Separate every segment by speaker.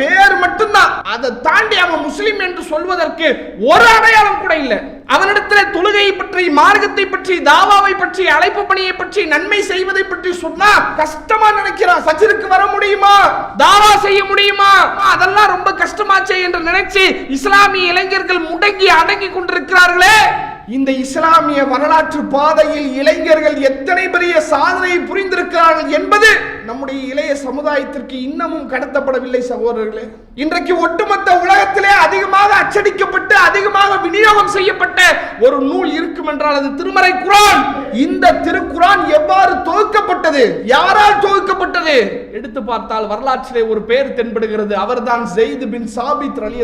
Speaker 1: பேர் மட்டும்தான். அதை தாண்டி அவன் முஸ்லிம் என்று சொல்வதற்கு ஒரு அடையாளம் கூட இல்லை. அவனிடத்தில் தொழுகையை பற்றி மார்க்கத்தை பற்றி தாவாவை பற்றி அழைப்பு பணியை பற்றி நன்மை செய்வதை பற்றி சொன்னா கஷ்டமா நினைக்கிறான். சச்சிருக்கு வர முடியுமா? தாவா செய்ய முடியுமா? அதெல்லாம் ரொம்ப கஷ்டமாச்சே என்று நினைச்சு இஸ்லாமிய இளைஞர்கள் முடங்கி அடங்கி கொண்டிருக்கிறார்களே. இந்த இஸ்லாமிய வரலாற்று பாதையில் இளைஞர்கள் எத்தனை பெரிய சாதனையை புரிந்திருக்கிறார்கள் என்பது நம்முடைய இளைய சமுதாயத்திற்கு இன்னமும் கடத்தப்படவில்லை சகோதரர்களே. இன்றைக்கு ஒட்டுமொத்த உலகத்திலே அதிகமாக அச்சடிக்கப்பட்டு அதிகமாக விநியோகம் செய்யப்பட்ட ஒரு நூல் இருக்கும் என்றால் அது திருமறை குரான். இந்த திருக்குரான் எவ்வாறு தொகுக்கப்பட்டது? யாரால் தொகுக்கப்பட்டது? எடுத்து பார்த்தால் வரலாற்றிலே ஒரு பெயர் தென்படுகிறது. அவர்தான் ஜெயித் பின் சாபித் அலி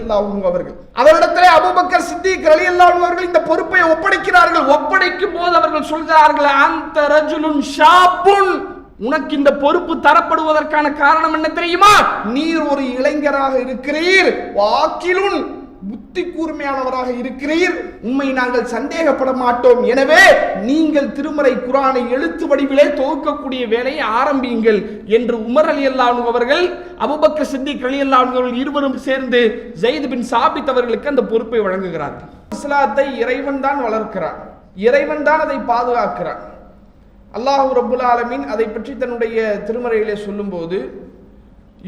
Speaker 1: அவர்கள். அவரிடத்திலே அபுபக்கர் சித்திக் அலி அவர்கள் இந்த பொறுப்பை ஒப்படைக்கிறார்கள். ஒப்படைக்கும் போது அவர்கள் சொல்கிறார்கள் அந்த ரஜுலுன் ஷாப்புன். உனக்கு இந்த பொறுப்பு தரப்படுவதற்கான காரணம் என்ன தெரியுமா? நீர் ஒரு இளைஞராக இருக்கிறீர். வாக்கிலும் புத்தி கூர்மையானவராக இருக்கிறீர். உண்மை நாங்கள் சந்தேகப்பட மாட்டோம். எனவே நீங்கள் திருமறை குரானை எழுத்து வடிவிலே தொகுக்கக்கூடிய வேலையை ஆரம்பியுங்கள் என்று உமர் அலி அல்லானு அவர்கள் அபுபக்க சித்திக் அலி அல்லானு அவர்கள் இருவரும் சேர்ந்து ஜெயித் பின் சாபித் அவர்களுக்கு அந்த பொறுப்பை வழங்குகிறார்கள். இஸ்லாத்தை இறைவன் தான் வளர்க்கிறான். இறைவன் தான் அதை பாதுகாக்கிறான். அல்லாஹு ரபுல் ஆலமின் அதை பற்றி தன்னுடைய திருமறையிலே சொல்லும்போது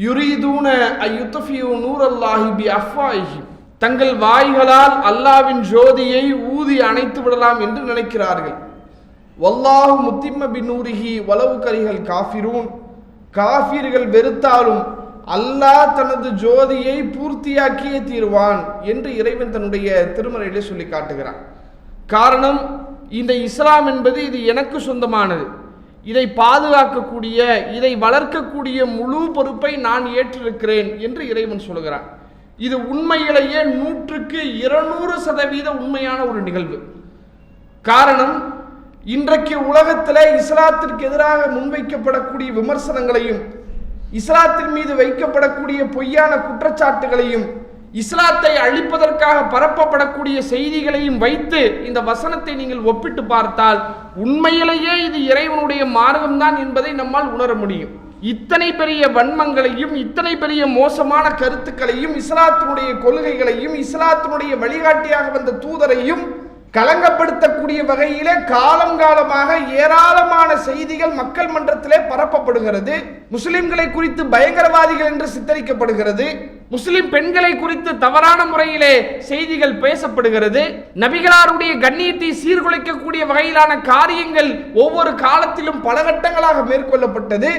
Speaker 1: யுரீதூன அயுத்தஃபியூ நூர் அல்லாஹி பி அஃப்வாஹி தங்கள் வாய்களால் அல்லாவின் ஜோதியை ஊதி அணைத்து விடலாம் என்று நினைக்கிறார்கள். வல்லாஹு முத்திம்ம பின்னூரிகி வலவு கரிகள் காஃபிரூன். காஃபிர்கள் வெறுத்தாலும் அல்லாஹ் தனது ஜோதியை பூர்த்தியாக்கியே தீர்வான் என்று இறைவன் தன்னுடைய திருமறையிலே சொல்லி காட்டுகிறான். காரணம் இந்த இஸ்லாம் என்பது இது எனக்கு சொந்தமானது. இதை பாதுகாக்கக்கூடிய இதை வளர்க்கக்கூடிய முழு பொறுப்பை நான் ஏற்றிருக்கிறேன் என்று இறைவன் சொல்கிறான் இது உண்மையிலேயே நூற்றுக்கு இருநூறு சதவீத உண்மையான ஒரு நிகழ்வு. காரணம் இன்றைக்கு உலகத்தில் இஸ்லாத்திற்கு எதிராக முன்வைக்கப்படக்கூடிய விமர்சனங்களையும் இஸ்லாத்தின் மீது வைக்கப்படக்கூடிய பொய்யான குற்றச்சாட்டுகளையும் இஸ்லாத்தை அழிப்பதற்காக பரப்பப்படக்கூடிய செய்திகளையும் வைத்து இந்த வசனத்தை நீங்கள் ஒப்பிட்டு பார்த்தால் உண்மையிலேயே இது இறைவனுடைய மார்க்கம்தான் என்பதை நம்மால் உணர முடியும். இத்தனை பெரிய வன்மங்களையும் இத்தனை பெரிய மோசமான கருத்துக்களையும் இஸ்லாத்தினுடைய கொள்கைகளையும் இஸ்லாத்தினுடைய வழிகாட்டியாக வந்த தூதரையும் கலங்கப்படுத்தக்கூடிய வகையிலே காலம் காலமாக ஏராளமான செய்திகள் மக்கள் மன்றத்திலே பரப்பப்படுகிறது. முஸ்லிம்களை குறித்து பயங்கரவாதிகள் என்று சித்தரிக்கப்படுகிறது. முஸ்லிம் பெண்களை குறித்து தவறான முறையிலே செய்திகள் பேசப்படுகிறது. நபிகளாருடைய கண்ணியத்தை சீர்குலைக்கக்கூடிய வகையிலான காரியங்கள் ஒவ்வொரு காலத்திலும் பல கட்டங்களாக மேற்கொள்ளப்பட்டது.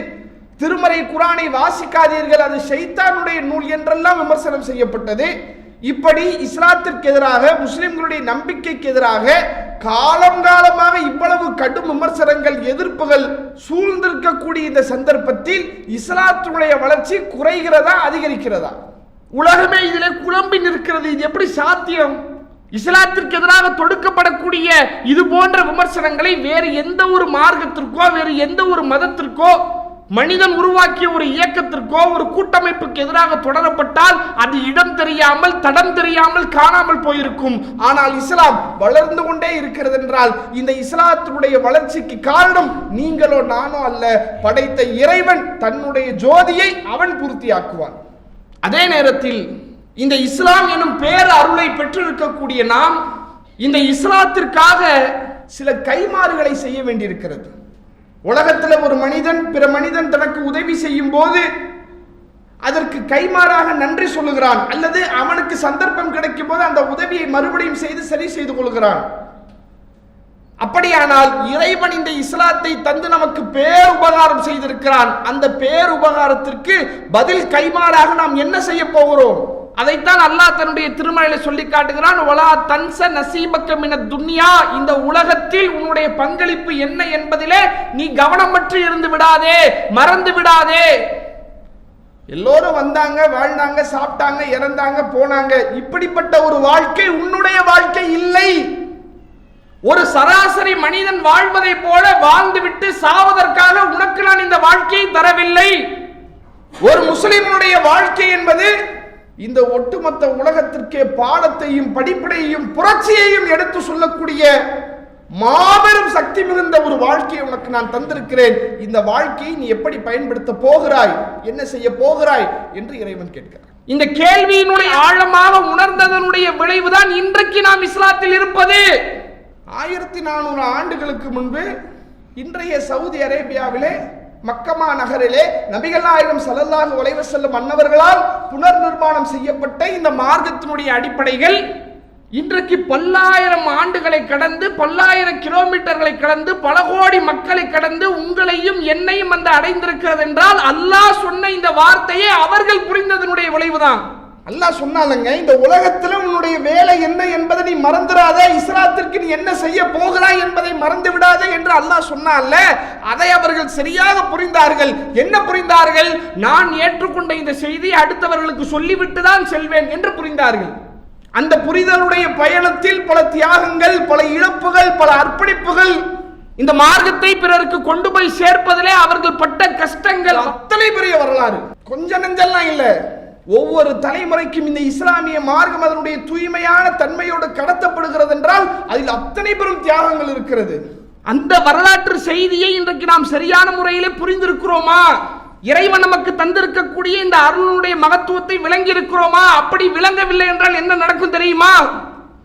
Speaker 1: திருமறை குரானை வாசிக்காதீர்கள் அது ஷைத்தானுடைய நூல் என்றெல்லாம் விமர்சனம் செய்யப்பட்டது. இப்படி இஸ்லாத்திற்கு எதிராக முஸ்லிம்களுடைய நம்பிக்கைக்கு எதிராக காலம் காலமாக இவ்வளவு கடும் விமர்சனங்கள் எதிர்ப்புகள் சூழ்ந்திருக்கக்கூடிய இந்த சந்தர்ப்பத்தில் இஸ்லாத்தினுடைய வளர்ச்சி குறைகிறதா அதிகரிக்கிறதா? உலகமே இதிலே குழம்பி நிற்கிறது. இது எப்படி சாத்தியம்? இஸ்லாத்திற்கு எதிராக தொடுக்கப்படக்கூடிய இது போன்ற விமர்சனங்களை வேறு எந்த ஒரு மார்க்கத்திற்கோ வேறு எந்த ஒரு மதத்திற்கோ மனிதன் உருவாக்கிய ஒரு இயக்கத்திற்கோ ஒரு கூட்டமைப்புக்கு எதிராக தொடரப்பட்டால் அது இடம் தெரியாமல் தடம் தெரியாமல் காணாமல் போயிருக்கும். ஆனால் இஸ்லாம் வளர்ந்து கொண்டே இருக்கிறது என்றால் இந்த இஸ்லாத்தினுடைய வளர்ச்சிக்கு காரணம் நீங்களோ நானோ அல்ல. படைத்த இறைவன் தன்னுடைய ஜோதியை அவன் பூர்த்தியாக்குவான். அதே நேரத்தில் இந்த இஸ்லாம் எனும் பேர் அருளை பெற்றிருக்கக்கூடிய நாம் இந்த இஸ்லாத்திற்காக சில கைமாறுகளை செய்ய வேண்டியிருக்கிறது. உலகத்தில் ஒரு மனிதன் பிற மனிதன் தனக்கு உதவி செய்யும் போது அதற்கு கைமாறாக நன்றி சொல்லுகிறான். அல்லது அவனுக்கு சந்தர்ப்பம் கிடைக்கும் போது அந்த உதவியை மறுபடியும் செய்து சரி செய்து கொள்கிறான். அப்படியானால் இறைவன் இந்த இஸ்லாத்தை தந்து நமக்கு பேர் உபகாரம் செய்திருக்கிறான். அந்த பேர் உபகாரத்திற்கு பதில் கைமாறாக நாம் என்ன செய்ய போகிறோம்? அதைத்தான் அல்லாஹ் தன்னுடைய திருமலையில சொல்லி காட்டுகிறான் ஒலா தன்ச நசீபக்க மின துன்யா. இந்த உலகத்தில் உன்னுடைய பங்களிப்பு என்ன என்பதிலே நீ கவனமற்று இருந்து விடாதே மறந்து விடாதே. எல்லோரும் வந்தாங்க வாழ்ந்தாங்க சாப்பிட்டாங்க இறந்தாங்க போனாங்க. இப்படிப்பட்ட ஒரு வாழ்க்கை உன்னுடைய வாழ்க்கை இல்லை. ஒரு சராசரி மனிதன் வாழ்வதை போல வாழ்ந்துவிட்டு சாவதற்காக உனக்கு நான் இந்த வாழ்க்கையை தரவில்லை. ஒரு முஸ்லிமனுடைய வாழ்க்கை என்பது இந்த ஒட்டுமொத்த உலகத்திற்கே பாடத்தையும் படிப்படையையும் புரட்சியையும் எடுத்து சொல்லக்கூடிய மாபெரும் சக்தி மிகுந்த ஒரு வாழ்க்கையை உனக்கு நான் தந்திருக்கிறேன். இந்த வாழ்க்கையை நீ எப்படி பயன்படுத்த போகிறாய்? என்ன செய்ய போகிறாய்? என்று இறைவன் கேட்கிறார் இந்த கேள்வியினுடைய ஆழமாக உணர்ந்ததனுடைய விளைவுதான் இன்றைக்கு நாம் இஸ்லாத்தில் இருப்பது. ஆயிரத்தி நானூறு ஆண்டுகளுக்கு முன்பு இன்றைய சவுதி அரேபியாவிலே மக்கமா நகரிலே நபிகள் நாயகம் ஸல்லல்லாஹு அலைஹி செல்லும் மன்னவர்களால் புனர் நிர்மாணம் செய்யப்பட்ட இந்த மார்க்கத்தினுடைய அடிப்படைகள் இன்றைக்கு பல்லாயிரம் ஆண்டுகளை கடந்து பல்லாயிரம் கிலோமீட்டர்களை கடந்து பல கோடி மக்களை கடந்து உங்களையும் என்னையும் வந்து அடைந்திருக்கிறது என்றால் அல்லாஹ் சொன்ன இந்த வார்த்தையை அவர்கள் புரிந்ததனுடைய விளைவுதான். அல்லாஹ் சொன்னாலங்க இந்த உலகத்தில் உன்னுடைய வேலை என்ன என்பதை நீ மறந்துடாத இஸ்லாத்திற்கு நீ என்ன செய்ய போகிறாய் என்பதை மறந்து விடாதே என்று அல்லாஹ் சொன்னால அதை அவர்கள் சரியாக புரிந்தார்கள். என்ன புரிந்தார்கள்? நான் ஏற்றுக்கொண்ட இந்த செய்தியை அடுத்தவர்களுக்கு சொல்லிவிட்டு தான் செல்வேன் என்று புரிந்தார்கள். அந்த புரிதலுடைய பயணத்தில் பல தியாகங்கள் பல இழப்புகள் பல அர்ப்பணிப்புகள் இந்த மார்க்கத்தை பிறருக்கு கொண்டு போய் சேர்ப்பதிலே அவர்கள் பட்ட கஷ்டங்கள் அத்தனை பெரிய வரலாறு. கொஞ்ச நெஞ்செல்லாம் இல்லை. ஒவ்வொரு தலைமுறைக்கும் இந்த இஸ்லாமிய மார்க்கம் அதனுடைய தூய்மையான தன்மையோடு கடத்தப்படுகிறது என்றால் அதில் அத்தனை பெரும் தியாகங்கள் இருக்கிறது. அந்த வரலாற்று செய்தியை இன்றைக்கு நாம் சரியான முறையிலே புரிந்திருக்கிறோமா? இறைவன் நமக்கு தந்திருக்கக்கூடிய இந்த அருளுடைய மகத்துவத்தை விளங்கி இருக்கிறோமா அப்படி விளங்கவில்லை என்றால் என்ன நடக்கும் தெரியுமா?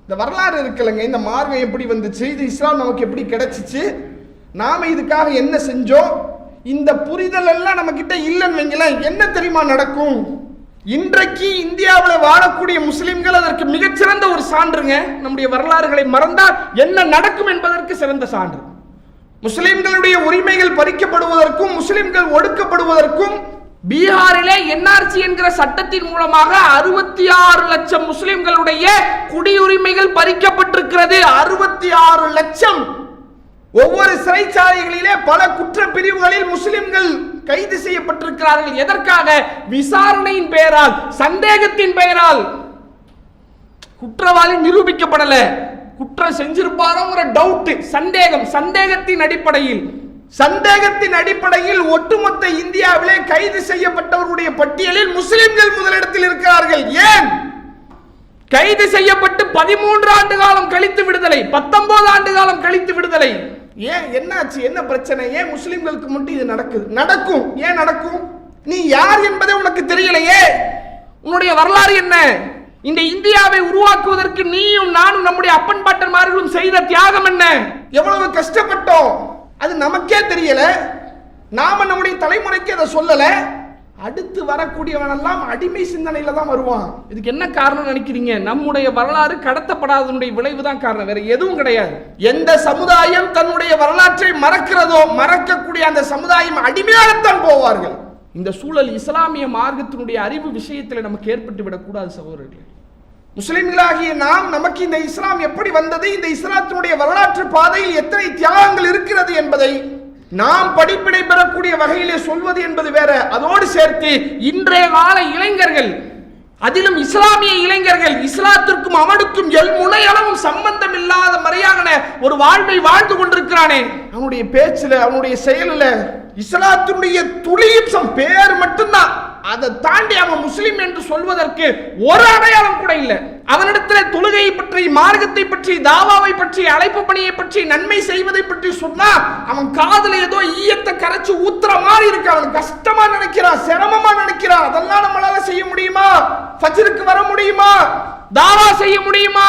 Speaker 1: இந்த வரலாறு இருக்குல்லங்க. இந்த மார்க்கம் எப்படி வந்துச்சு? இது இஸ்லாம் நமக்கு எப்படி கிடைச்சிச்சு? நாம இதுக்காக என்ன செஞ்சோம்? இந்த புரிதல் எல்லாம் நம்ம கிட்ட இல்லைன்னு வைங்களேன். என்ன தெரியுமா நடக்கும்? இன்றைக்கு இந்தியாவில் வாழக்கூடிய முஸ்லிம்கள் அதற்கு மிகச்சிறந்த ஒரு சான்றுங்க. நம்முடைய வரலாறுகளை மறந்தால் என்ன நடக்கும் என்பதற்கு சிறந்த சான்று. முஸ்லிம்களுடைய உரிமைகள் பறிக்கப்படுவதற்கும் முஸ்லிம்கள் ஒடுக்கப்படுவதற்கும் பீகாரிலே என்ஆர்சி என்கிற சட்டத்தின் மூலமாக அறுபத்தி ஆறு லட்சம் முஸ்லிம்களுடைய குடியுரிமைகள் பறிக்கப்பட்டிருக்கிறது. அறுபத்தி ஆறு லட்சம் ஒவ்வொரு சிறைச்சாலைகளிலே பல குற்ற பிரிவுகளில் முஸ்லிம்கள் கைது செய்யப்பட்டிருக்கிறார்கள். எதற்காக? விசாரணையின் பெயரால் சந்தேகத்தின் பெயரால். குற்றவாளி நிரூபிக்கப்படல. குற்றம் செஞ்சிருப்பாரோங்கிற டவுட் சந்தேகம் சந்தேகத்தின் அடிப்படையில். சந்தேகத்தின் அடிப்படையில் ஒட்டுமொத்த இந்தியாவிலே கைது செய்யப்பட்டவர்களுடைய பட்டியலில் முஸ்லிம்கள் முதலிடத்தில் இருக்கிறார்கள். ஏன்? கைது செய்யப்பட்டு பதிமூன்று ஆண்டு காலம் கழித்து விடுதலை பத்தொன்பது ஆண்டு காலம் கழித்து விடுதலை. ஏன் என்னாச்சு? என்ன பிரச்சனை? ஏன் முஸ்லீம்களுக்கு மட்டும் இது நடக்குது? நடக்கும். ஏன் நடக்கும்? நீ யார் என்பதே உனக்கு தெரியலையே. உன்னுடைய வரலாறு என்ன? இந்த இந்தியாவை உருவாக்குவதற்கு நீயும் நானும் நம்முடைய அப்பன் பாட்டன்மார்களும் செய்த தியாகம் என்ன? எவ்வளவு கஷ்டப்பட்டோம். அது நமக்கே தெரியல. நாம நம்முடைய தலைமுறைக்கு அதை சொல்லலை. அடுத்து வரக்கூடியவனெல்லாம் அடிமை சிந்தனையில தான் வருவான். இதுக்கு என்ன காரணம் நினைக்கிறீங்க? நம்முடைய வரலாறு கடத்தப்படாதனுடைய விளைவு தான் காரணம். வேற எதுவும் கிடையாது. எந்த சமுதாயம் தன்னுடைய வரலாற்றை மறக்கிறதோ மறக்கக்கூடிய அந்த சமுதாயம் அடிமையாகத்தான் போவார்கள். இந்த சூழல் இஸ்லாமிய மார்க்கத்தினுடைய அறிவு விஷயத்தில் நமக்கு ஏற்பட்டு விடக்கூடாது சகோதரர்களே. முஸ்லிம்களாகிய நாம் நமக்கு இந்த இஸ்லாம் எப்படி வந்தது? இந்த இஸ்லாத்தினுடைய வரலாற்று பாதையில் எத்தனை தியாகங்கள் இருக்கிறது என்பதை நாம் படிப்பினை பெறக்கூடிய வகையிலே சொல்வது என்பது வேற. அதோடு சேர்த்து இன்றைய கால இளைஞர்கள் அதிலும் இஸ்லாமிய இளைஞர்கள் இஸ்லாத்திற்கும் அவனுக்கும் எல் முனையளவும் சம்பந்தம் இல்லாத மறையான ஒரு வாழ்வை வாழ்ந்து கொண்டிருக்கிறானே. அவனுடைய பேச்சுல அவனுடைய செயலில் இஸ்லாத்தினுடைய துளியும் பேர் மட்டும்தான். அதை தாண்டி அவன் முஸ்லிம் என்று சொல்வதற்கு ஒரு அடையாளம் கூட இல்லை. அவனிடத்தில் தொழுகையை பற்றி மார்க்கத்தை பற்றி தாவாவை பற்றி அழைப்பு பணியை பற்றி நன்மை செய்வதை பற்றி சொன்னா அவன் காதல ஏதோ ஈயத்தை கரைச்சு ஊத்துற மாதிரி இருக்கு. அவன் கஷ்டமா நினைக்கிறான் சிரமமா நினைக்கிறான் அதெல்லாம் நம்மளால செய்ய முடியுமா? ஃபஜ்ருக்கு வர முடியுமா? தாவா செய்ய முடியுமா?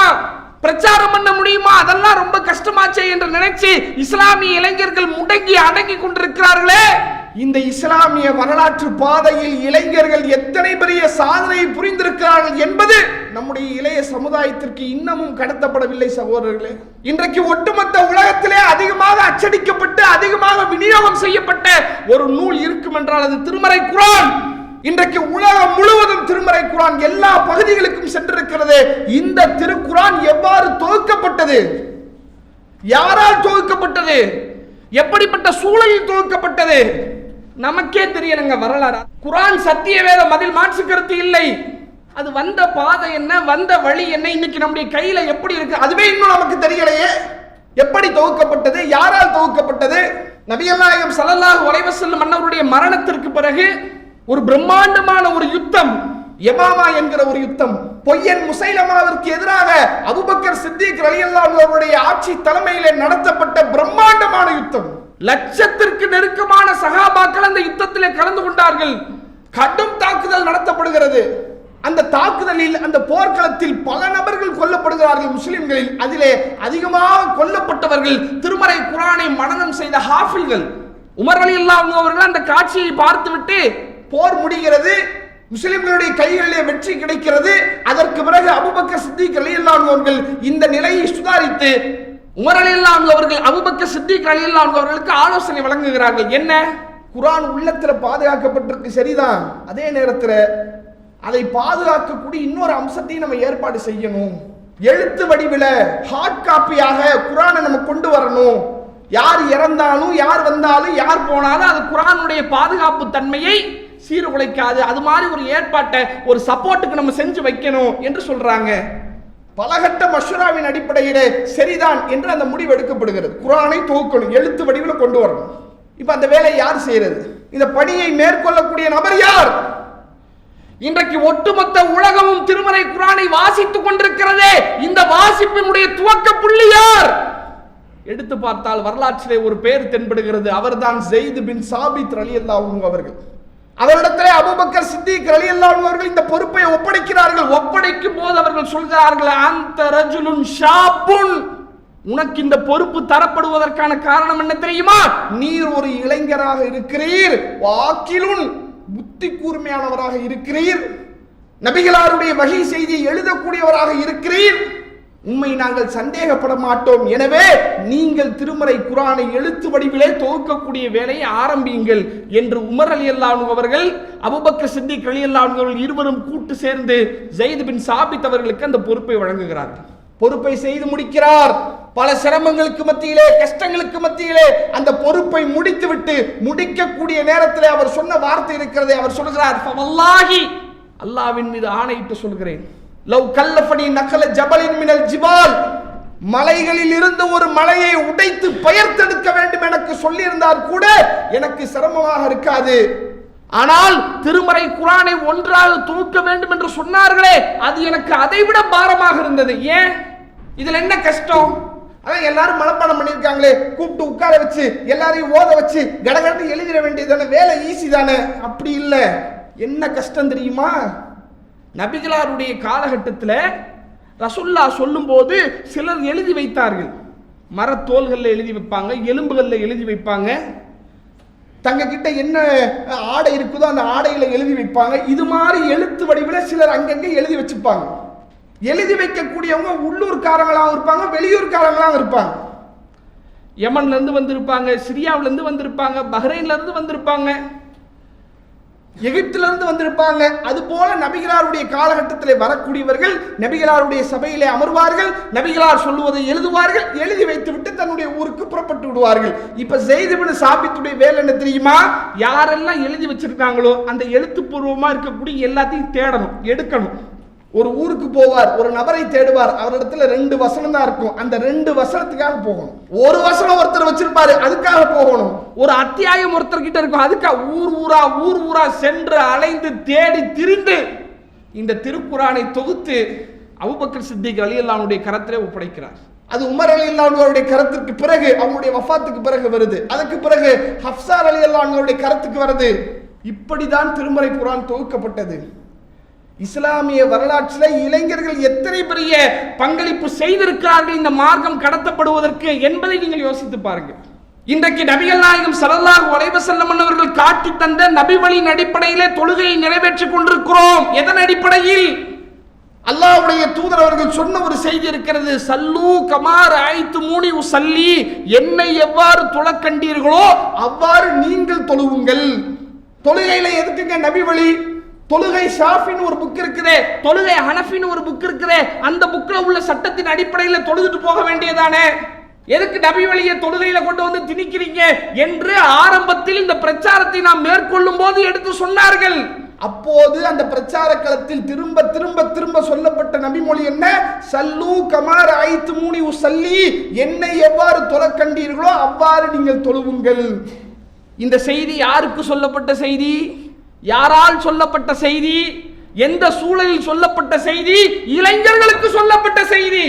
Speaker 1: பிரச்சாரம் பண்ண முடியுமா? அதெல்லாம் ரொம்ப கஷ்டமாச்சே என்று நினைச்சு இஸ்லாமிய இளைஞர்கள் முடங்கி அடங்கி கொண்டிருக்கிறார்களே. இந்த இஸ்லாமிய வரலாற்று பாதையில் இளைஞர்கள் எத்தனை பெரிய சாதனையை புரிந்திருக்கிறார்கள் என்பது நம்முடைய இளைய சமுதாயத்திற்கு இன்னமும் கடத்தப்படவில்லை சகோதரர்களே. இன்றைக்கு ஒட்டுமொத்த உலகத்திலே அதிகமாக அச்சடிக்கப்பட்டு அதிகமாக விநியோகம் செய்யப்பட்ட ஒரு நூல் இருக்கும் என்றால் அது திருமறை குரான். இன்றைக்கு உலகம் முழுவதும் திருமறை குரான் எல்லா பகுதிகளுக்கும் சென்றிருக்கிறது. இந்த திருக்குரான் எவ்வாறு தொகுக்கப்பட்டது? யாரால் தொகுக்கப்பட்டது? எப்படிப்பட்ட சூழலில் தொகுக்கப்பட்டது? நமக்கே தெரியணுங்க வரலாறு. குரான் சத்திய வேதம் அதில் மாற்று கருத்து இல்லை. அது வந்த பாதை என்ன வந்த வழி என்ன இன்னைக்கு நம்முடைய கையில எப்படி இருக்கு அதுவே இன்னும் நமக்கு தெரியலையே. எப்படி தொகுக்கப்பட்டது யாரால் தொகுக்கப்பட்டது? நபிகள் சலல்லாஹ் ஸல்லல்லாஹு செல்லும் மன்னருடைய மரணத்திற்கு பிறகு ஒரு பிரம்மாண்டமான ஒரு யுத்தம் எமாமா என்கிற ஒரு யுத்தம் பொய்யன் முசைலமாவிற்கு எதிராக அபுபக்கர் சித்திக் ரலியல்லாஹு அவருடைய ஆட்சி தலைமையிலே நடத்தப்பட்ட பிரம்மாண்டமான யுத்தம். லட்சத்திற்கு நெருக்கமான சகாபாக்கள் அந்த யுத்தத்திலே கலந்து கொண்டார்கள். கடும் தாக்குதல் நடத்தப்படுகிறது. அந்த தாக்குதலில் அந்த போர்க்களத்தில் பல நபர்கள் கொல்லப்படுகிறார்கள் முஸ்லிம்களில். அதிலே அதிகமாக கொல்லப்பட்டவர்கள் திருமறை குரானை மனநம் செய்த ஹாஃபில்கள் உமர் அலி அவர்கள் அந்த காட்சியை பார்த்துவிட்டு போர் முடிகிறது முஸ்லிம்களுடைய கைகளிலே வெற்றி கிடைக்கிறது. அதற்கு பிறகு அபுபக்க சித்திக் அலி அவர்கள் இந்த நிலையை சுதாரித்து உமர் அலி அவர்கள் அபுபக்க சித்திக் அலி அவர்களுக்கு ஆலோசனை வழங்குகிறார்கள். என்ன? குரான் உள்ளத்துல பாதுகாக்கப்பட்டிருக்கு சரிதான். அதே நேரத்தில் அதை பாதுகாக்கக்கூடிய இன்னொரு அம்சத்தையும் நம்ம ஏற்பாடு செய்யணும். எழுத்து வடிவில் ஹார்ட் காப்பியாக குரானை நம்ம கொண்டு வரணும். யார் இறந்தாலும் யார் வந்தாலும் யார் போனாலும் அது குரானுடைய பாதுகாப்பு தன்மையை சீர்குலைக்காது. அது மாதிரி ஒரு ஏற்பாட்டை ஒரு சப்போர்ட்டுக்கு நம்ம செஞ்சு வைக்கணும் என்று சொல்றாங்க. பலகட்ட மஷூராவின் அடிப்படையிலே சரிதான் என்று அந்த முடிவு எடுக்கப்படுகிறது. குரானை துவக்கணும் எழுத்து வடிவில் கொண்டு வரணும். இப்ப அந்த வேலையை யார் செய்யறது? இந்த பணியை மேற்கொள்ளக்கூடிய நபர் யார்? இன்றைக்கு ஒட்டுமொத்த உலகமும் திருமறை குரானை வாசித்துக் கொண்டிருக்கிறதே இந்த வாசிப்பினுடைய துவக்க புள்ளி யார்? எடுத்து பார்த்தால் வரலாற்றிலே ஒரு பெயர் தென்படுகிறது. அவர்தான் ஜெயித் பின் சாபித் அலி அவர்கள். அவரிடத்திலே அபுபக்கர் சித்திக் அலி அவர்கள் இந்த பொறுப்பை ஒப்படைக்கிறார்கள். ஒப்படைக்கும் போது அவர்கள் சொல்கிறார்கள் அந்த ரஜுலுன் ஷாப்புன். உனக்கு இந்த பொறுப்பு தரப்படுவதற்கான காரணம் என்ன தெரியுமா? நீர் ஒரு இளைஞராக இருக்கிறீர். வாக்கிலுன் புத்தி கூர்மையானவராக இருக்கிறீர். நபிகளாருடைய வகை செய்தியை எழுதக்கூடியவராக இருக்கிறீர். உண்மை நாங்கள் சந்தேகப்பட மாட்டோம் எனவே நீங்கள் திருமறை குரானை எழுத்து வடிவிலே தொகுக்கக்கூடிய வேலையை ஆரம்பியுங்கள் என்று உமர் அலி அல்லானு அவர்கள் அபுபக்க சித்திக் அலி அல்லானு அவர்கள் இருவரும் கூட்டு சேர்ந்து ஜெயித் பின் சாபித் அவர்களுக்கு அந்த பொறுப்பை வழங்குகிறார்கள். பொறுப்பை செய்து முடிக்கிறார். பல சிரமங்களுக்கு மத்தியிலே கஷ்டங்களுக்கு மத்தியிலே அந்த பொறுப்பை முடித்துவிட்டு முடிக்கக்கூடிய நேரத்திலே அவர் சொன்ன வார்த்தை இருக்கிறதை அவர் சொல்கிறார். "ஃபவல்லாஹி", அல்லாஹ்வின் மீது ஆணையிட்டு சொல்கிறேன். லவ் கல்லஃபனி நகல ஜபலின் மினல் ஜிபால். மலைகளில் இருந்து ஒரு மலையை உடைத்து பெயர்த்தெடுக்க வேண்டும் எனக்கு சொல்லியிருந்தால் கூட எனக்கு சிரமமாக இருக்காது. ஆனால் திருமறை குரானை ஒன்றாக தூக்க வேண்டும் என்று சொன்னார்களே அது எனக்கு அதைவிட பாரமாக இருந்தது. ஏன்? இதுல என்ன கஷ்டம்? அதான் எல்லாரும் மனப்பாடம் பண்ணியிருக்காங்களே கூப்பிட்டு உட்கார வச்சு எல்லாரையும் ஓத வச்சு கடகடத்து எழுதிட வேண்டியது தானே வேலை ஈஸி தானே? அப்படி இல்லை. என்ன கஷ்டம் தெரியுமா? நபிகளாருடைய காலகட்டத்தில் ரசுல்லா சொல்லும்போது சிலர் எழுதி வைத்தார்கள். மரத்தோள்களில் எழுதி வைப்பாங்க எலும்புகளில் எழுதி வைப்பாங்க. தங்கக்கிட்ட என்ன ஆடை இருக்குதோ அந்த ஆடையில் எழுதி வைப்பாங்க. இது மாதிரி எழுத்து வடிவில் சிலர் அங்கங்கே எழுதி வச்சுப்பாங்க. எழுதி வைக்கக்கூடியவங்க உள்ளூர்காரங்களாகவும் இருப்பாங்க வெளியூர்காரங்களாகவும் இருப்பாங்க. யமன்லேருந்து வந்திருப்பாங்க சிரியாவிலேருந்து வந்திருப்பாங்க பஹ்ரைன்லேருந்து வந்திருப்பாங்க. எகிப்திலிருந்து வந்திருப்பாங்க. அது போல நபிகளாருடைய காலகட்டத்தில் வரக்கூடியவர்கள் நபிகளாருடைய சபையிலே அமர்வார்கள். நபிகளார் சொல்லுவதை எழுதுவார்கள். எழுதி வைத்துவிட்டு தன்னுடைய ஊருக்கு புறப்பட்டு விடுவார்கள். இப்ப செய்திபின் சாபித்துடைய வேலை என்ன தெரியுமா? யாரெல்லாம் எழுதி வச்சிருக்காங்களோ அந்த எழுத்துப்பூர்வமா இருக்கக்கூடிய எல்லாத்தையும் தேடணும் எடுக்கணும். ஒரு ஊருக்கு போவார் ஒரு நபரை தேடுவார் அவரிடத்துல ரெண்டு வசனம் தான் இருக்கும். அந்த ரெண்டு வசனத்துக்காக போகணும். ஒரு வசனம் ஒருத்தர் வச்சிருப்பாரு அதுக்காக போகணும். ஒரு அத்தியாயம் ஒருத்தர் கிட்ட இருக்கும். அதுக்காக ஊர் ஊரா ஊர் ஊரா சென்று அலைந்து தேடி திரிந்து இந்த திருக்குறானை தொகுத்து அபுபக்கர் சித்திக் அலி அல்லாவுடைய கரத்திலே ஒப்படைக்கிறார். அது உமர் அலி அல்லாவுடைய கரத்திற்கு பிறகு அவங்களுடைய வஃபாத்துக்கு பிறகு வருது. அதுக்கு பிறகு ஹப்சார் அலி அல்லாவுடைய கரத்துக்கு வருது. இப்படிதான் திருமறை குரான் தொகுக்கப்பட்டது. இஸ்லாமிய வரலாற்றில் இளைஞர்கள் எத்தனை பெரிய பங்களிப்பு செய்திருக்கிறார்கள் இந்த மார்க்கம் கடத்தப்படுவதற்கு என்பதை நீங்கள் யோசித்து பாருங்கள். இன்றைக்கு நபிகள் நாயகம் சரல்லார் அலைஹி வஸல்லம் அவர்கள் காட்டி தந்த நபி வழியின் அடிப்படையிலே தொழுகையை நிறைவேற்றிக் கொண்டிருக்கிறோம். எதன் அடிப்படையில்? அல்லாஹ்வுடைய தூதர் அவர்கள் சொன்ன ஒரு செய்தி இருக்கிறது. சல்லு கமார் ஆய்த்து மூடி சல்லி என்னை எவ்வாறு துளக்கண்டீர்களோ அவ்வாறு நீங்கள் தொழுவுங்கள். தொழுகையில எதுக்குங்க நபி வழி தொழுகை ஷாஃபின்னு ஒரு புக் இருக்குதே. தொழுகை ஹனஃபின்னு ஒரு புக் இருக்குதே. அந்த புக்கில் உள்ள சட்டத்தின் அடிப்படையில் தொழுதுட்டு போக வேண்டியதானே? எதுக்கு நபி வழியை தொழுகையில கொண்டு வந்து திணிக்கிறீங்க? என்று ஆரம்பத்தில் இந்த பிரச்சாரத்தை நாம் மேற்கொள்ளும் போது எடுத்து சொன்னார்கள். அப்போது அந்த பிரச்சார களத்தில் திரும்ப திரும்ப திரும்ப சொல்லப்பட்ட நபிமொழி என்ன? சல்லு கமார் ஐத்து மூணி சல்லி என்னை எவ்வாறு தொழக் கண்டீர்களோ அவ்வாறு நீங்கள் தொழுவுங்கள். இந்த செய்தி யாருக்கு சொல்லப்பட்ட செய்தி? யாரால் சொல்லப்பட்ட செய்தி? எந்த சூழலில் சொல்லப்பட்ட செய்தி? இளைஞர்களுக்கு சொல்லப்பட்ட செய்தி.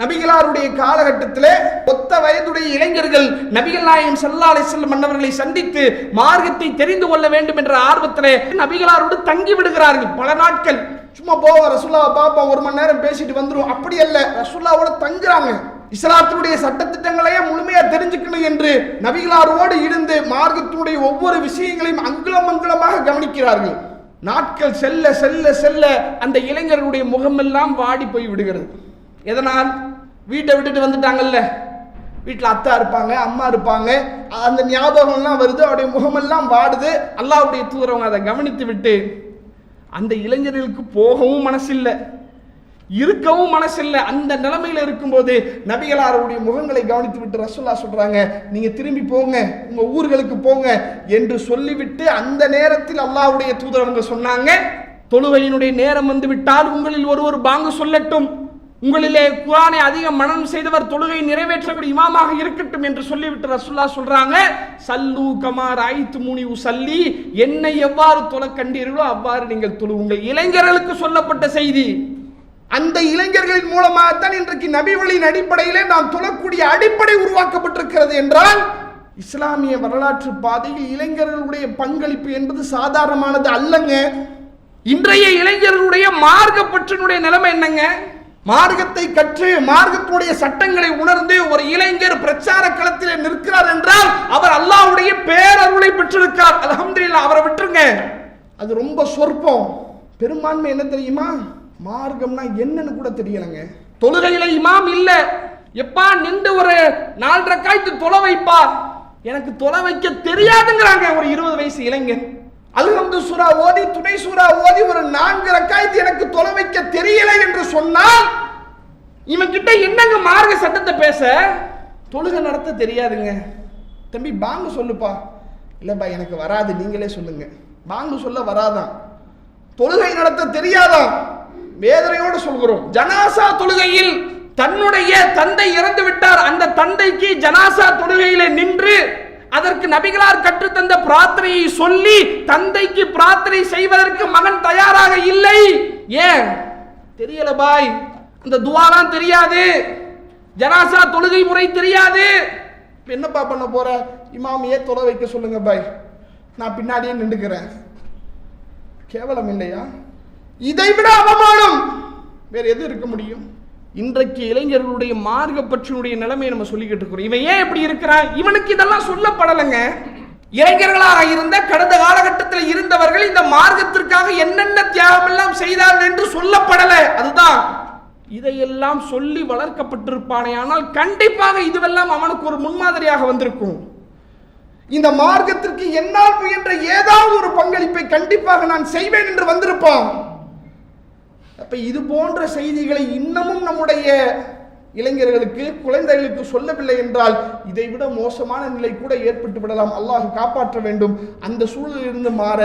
Speaker 1: நபிகளாருடைய காலகட்டத்திலே ஒத்த வயதுடைய இளைஞர்கள் நபிகள் நாயகம் சல்லா அலிஸ்லம் மன்னவர்களை சந்தித்து மார்க்கத்தை தெரிந்து கொள்ள வேண்டும் என்ற ஆர்வத்திலே நபிகளாரோடு தங்கி விடுகிறார்கள். பல நாட்கள். சும்மா போவோம் ரசுல்லாவை பார்ப்போம் ஒரு மணி நேரம் பேசிட்டு வந்துடும் அப்படி அல்ல. ரசுல்லாவோட தங்குறாங்க. இஸ்லாத்தினுடைய சட்டத்திட்டங்களையே முழுமையாக தெரிஞ்சுக்கணும் என்று நபிகளாரோடு இருந்து மார்க்கத்தினுடைய ஒவ்வொரு விஷயங்களையும் அங்குலம் அங்குலமாக கவனிக்கிறார்கள். நாட்கள் செல்ல செல்ல செல்ல அந்த இளைஞர்களுடைய முகமெல்லாம் வாடி போய் விடுகிறது. எதனால்? வீட்டை விட்டுட்டு வந்துட்டாங்கல்ல. வீட்டில் அத்தா இருப்பாங்க அம்மா இருப்பாங்க. அந்த ஞாபகம்லாம் வருது அவருடைய முகமெல்லாம் வாடுது. அல்லாவுடைய தூரவங்க அதை கவனித்து விட்டு அந்த இளைஞர்களுக்கு போகவும் மனசில்லை. இருக்கவும் மனசில்லை. அந்த நிலைமையில இருக்கும்போது நபிகளாருடைய முகங்களை கவனித்து விட்டு ரசுல்லா சொல்றாங்க நீங்க திரும்பி போங்க உங்க ஊர்களுக்கு போங்க என்று சொல்லிவிட்டு அந்த நேரத்தில் அல்லாஹ்வுடைய தூதரவங்க சொன்னாங்க தொழுகையினுடைய நேரம் வந்து விட்டால் உங்களில் ஒருவர் பாங்கு சொல்லட்டும். உங்களிலே குரானை அதிகம் மனம் செய்தவர் தொழுகை நிறைவேற்றக்கூடிய இமாமாக இருக்கட்டும் என்று சொல்லிவிட்டு ரசுல்லா சொல்றாங்க சல்லு கமார் ஐத்து முனி உசல்லி. என்னை எவ்வாறு தொலை கண்டீர்களோ அவ்வாறு நீங்கள் தொழுவுங்கள். இளைஞர்களுக்கு சொல்லப்பட்ட செய்தி அந்த இளைஞர்களின் மூலமாகத்தான் இன்றைக்கு நபிவழியின் அடிப்படையிலே நாம் தொழக்கூடிய அடிப்படை உருவாக்கப்பட்டிருக்கிறது என்றால் இஸ்லாமிய வரலாற்று பாதையில் இளைஞர்களுடைய பங்களிப்பு என்பது சாதாரணமானது அல்லங்க. இன்றைய இளைஞர்களுடைய மார்க்க பற்றினுடைய நிலைமை என்னங்க? மார்க்கத்தை கற்று மார்க்கத்துடைய சட்டங்களை உணர்ந்து ஒரு இளைஞர் பிரச்சார களத்தில் நிற்கிறார் என்றால் அவர் அல்லாஹ்வுடைய பேரருளை பெற்றிருக்கார் அல்ஹம்துலில்லாஹ் அவரை விட்டுருங்க. அது ரொம்ப சொற்பம். பெரும்பான்மை என்ன தெரியுமா? மார்க்கம்னா என்னன்னு கூட தெரியலைங்க. தொழுகையில இமாம் இல்ல. எப்பா நின்று ஒரு நாலரை காய்த்து தொலை வைப்பா? எனக்கு தொலை வைக்க தெரியாதுங்கிறாங்க ஒரு இருபது வயசு இளைஞன் அல்ஹம்து சூரா ஓதி துணை சூரா ஓதி ஒரு நான்கு ரக்காயத்து எனக்கு தொலை வைக்க தெரியல என்று சொன்னால் இவன் கிட்ட என்னங்க மார்க்க சட்டத்தை பேச? தொழுகை நடத்த தெரியாதுங்க. தம்பி பாங்கு சொல்லுப்பா. இல்லைப்பா எனக்கு வராது. நீங்களே சொல்லுங்க. பாங்கு சொல்ல வராதான் தொழுகை நடத்த தெரியாதாம். வேதனையோடு சொல்கிறோம். ஜனாசா தொழுகையில் தன்னுடைய தந்தை இறந்து விட்டார். அந்த தந்தைக்கு ஜனாசா தொழுகையிலே நின்று அதற்கு நபிகளார் கற்றுத்தந்த பிரார்த்தனையை சொல்லி தந்தைக்கு பிரார்த்தனை செய்வதற்கு மகன் தயாராக இல்லை. ஏன்? தெரியல பாய். அந்த துவாலாம் தெரியாது. ஜனாசா தொழுகை முறை தெரியாது. என்னப்பா பண்ண போற? இமாமியே தொலை வைக்க சொல்லுங்க பாய். நான் பின்னாடியே நின்றுக்கிறேன். கேவலம் இல்லையா? இதை விட அவமானம். வேற எது இருக்க முடியும்? இன்றைக்கு இளைஞர்களுடைய மார்க்க பற்றினுடைய நிலைமையை நம்ம சொல்லிக்கிட்டு இருக்கிறோம். இவன் ஏன் இப்படி இருக்கிறான்? இவனுக்கு இதெல்லாம் சொல்லப்படலைங்க. இளைஞர்களாக இருந்த கடந்த காலகட்டத்தில் இருந்தவர்கள் இந்த மார்க்கத்திற்காக என்னென்ன தியாகம் எல்லாம் செய்தார்கள் என்று சொல்லப்படலை. அதுதான் இதையெல்லாம் சொல்லி வளர்க்கப்பட்டிருப்பானே ஆனால் கண்டிப்பாக இதுவெல்லாம் அவனுக்கு ஒரு முன்மாதிரியாக வந்திருக்கும். இந்த மார்க்கத்திற்கு என்னால் முயன்ற ஏதாவது ஒரு பங்களிப்பை கண்டிப்பாக நான் செய்வேன் என்று வந்திருப்பான். அப்போ இது போன்ற செய்திகளை இன்னமும் நம்முடைய இளைஞர்களுக்கு குழந்தைகளுக்கு சொல்லவில்லை என்றால் இதை விட மோசமான நிலை கூட ஏற்பட்டு விடலாம். அல்லாஹ் காப்பாற்ற வேண்டும். அந்த சூழலிலிருந்து மாற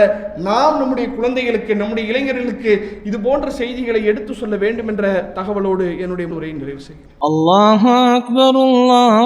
Speaker 1: நாம் நம்முடைய குழந்தைகளுக்கு நம்முடைய இளைஞர்களுக்கு இது போன்ற செய்திகளை எடுத்து சொல்ல வேண்டும் என்ற தகவலோடு என்னுடைய உரையை நிறைவு செய்கிறேன்.
Speaker 2: அல்லாஹ் அக்பர் அல்லாஹ்